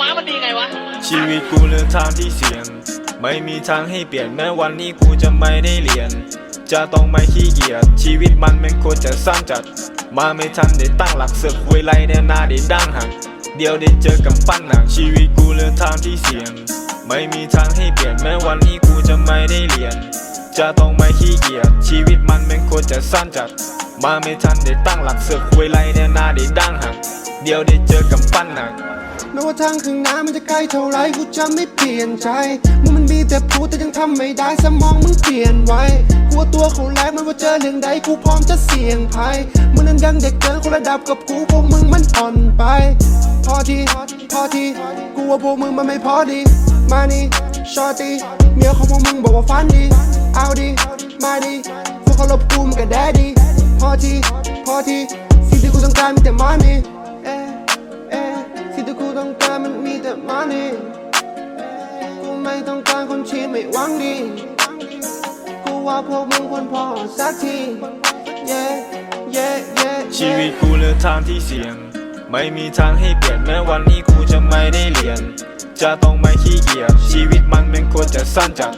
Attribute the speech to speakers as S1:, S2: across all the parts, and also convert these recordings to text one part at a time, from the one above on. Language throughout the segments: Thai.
S1: ม้ามันดีไงวะ
S2: ชีวิตกูเลือกทางที่เสี่ยง ไม่มีทางให้เปลี่ยนแม้วันนี้กูจะไม่ได้เรียน จะต้องไม่ขี้เกียจชีวิตมันเป็นคนจะสร้างจัด มาไม่ทันได้ตั้งหลักเสือกคุยไรแน่หน้าได้ดังหักเดี๋ยวได้เจอกับปั้นหนักชีวิตกูเลือกทางที่เสี่ยง ไม่มีทางให้เปลี่ยนแม้วันนี้กูจะไม่ได้เรียน จะต้องไม่ขี้เกียจชีวิตมันเป็นคนจะสั้นจัด มาไม่ทันได้ตั้งหลักเสือกคุยไรแน่หน้าได้ดังหักเดี๋ยวได้เจอกับปั้นหนัก
S3: ไม่ว่าทางข้างหน้ามันจะใกล้เท่าไรกูจะไม่เปลี่ยนใจมึงมันมีแต่พูดแต่ยังทำไม่ได้สมองมึงเปลี่ยนไว้กลัวตัวเขาแลกมันว่าเจอเรื่องใดกูพร้อมจะเสี่ยงภัยมึงนั้นยังเด็กเกินคนระดับกับกูพวกมึงมันอ่อนไป พอทีพอทีกูว่าพวกมึงมันไม่พอดี มานี่ชอตีเมียของพวกมึงบอกว่าฟันดี เอาดีมาดีพวกเขารบกูมันก็แดดีพอทีพอทีสิ่งที่กูต้องการมีแต่มานี่ ที่ไม่หวังดีกูว่าพวกมึงควรพอสักทีเย่เย่เย่
S2: ชีวิตกูเลือกทางที่เสี่ยง ไม่มีทางให้เปลี่ยนแม้วันนี้กูจะไม่ได้เรียน จะต้องไม่ขี้เกียจชีวิตมันเป็นคนจะสั้นจัด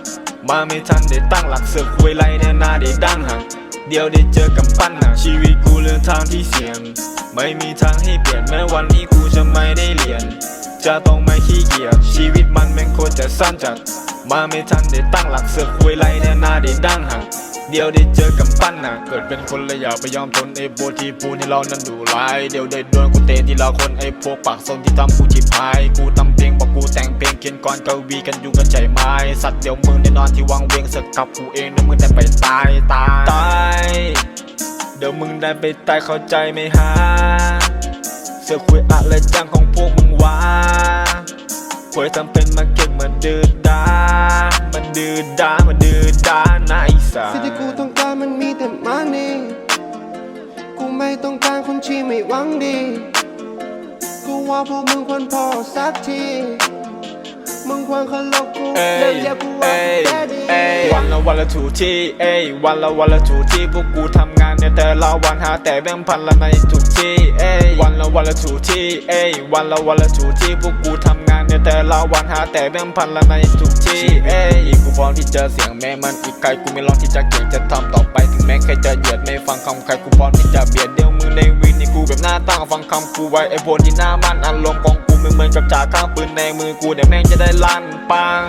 S2: มาไม่ทันได้ตั้งหลักเสือกคุยไรแน่หน้าได้ดังหักเดียวได้เจอกับปั้นหนักชีวิตกูเลือกทางที่เสี่ยง ไม่มีทางให้เปลี่ยนแม้วันนี้กูจะไม่ได้เรียน จะต้องไม่ขี้เกียจชีวิตมันเป็นคนจะสั้นจัด มาไม่ทันได้ตั้งหลักเสือกคุยไรแน่หน้าได้ดังหักเดี๋ยวได้เจอกับปั้นหนักเกิดเป็นคนเลยอย่าไปยอมทนไอ้โบที่ปูนให้เรานั้นดูร้าย เดี๋ยวได้โดนกูเตะทีละคนไอ้พวกปากซนที่ทำกูจิบหาย กูทำเพลงบอกกูแต่งเพลงเขียนก่อนกวีกันอยู่กันใจไม้สัตว์เดี๋ยวมึงได้นอนที่วังเวงเสกกับกูเองเดี๋ยวมึงได้ไปตายตายตายเดี๋ยวมึงได้ไปตายเข้าใจไหมฮะเสือกคุยอะไรจังของพวกมึงวะควยทำเป็นมาเก็บมาดื้อดา ดื้อดามันดื้อดานะไอ้สา
S3: สิ่งที่กูต้องการมันมีแต่มานี่กูไม่ต้องการคนที่ไม่หวังดี กูว่าพวกมึงควรพอสักที ควรเคารพกู
S2: เอ้
S3: แล้ว
S2: ย
S3: เรียกกูว่า
S2: เอ้ย
S3: แดดดี้
S2: เอ้ยวันละวันละถูกที่เอ้ยวันละวันละถูกที่พวกกูทำงานในแต่ละวันหาแต่แบงค์พันละในทุกที่เอ้ยวันละวันละถูกที่เอ้ยวันละวันละถูกที่พวกกูทำงานในแต่ละวันหาแต่แบงค์พันละในทุกที่เอ้ยกูพร้อมที่จะเสียงแม้มันอีกไกลกูไม่รอที่จะเก่งจะทำต่อไปถึงแม้ใครจะเหยียดไม่ฟังคำใครกูพร้อมที่จะเบียดเดี่ยวมือในวินนี่กู แบบหน้าตั้งฟังคำกูไว้ไอ้พลที่หน้ามันอารมณ์ของกูไม่เหมือนกับจ่าข้างปืนในมือกูเดี๋ยวแม่งจะได้ลั่นปัง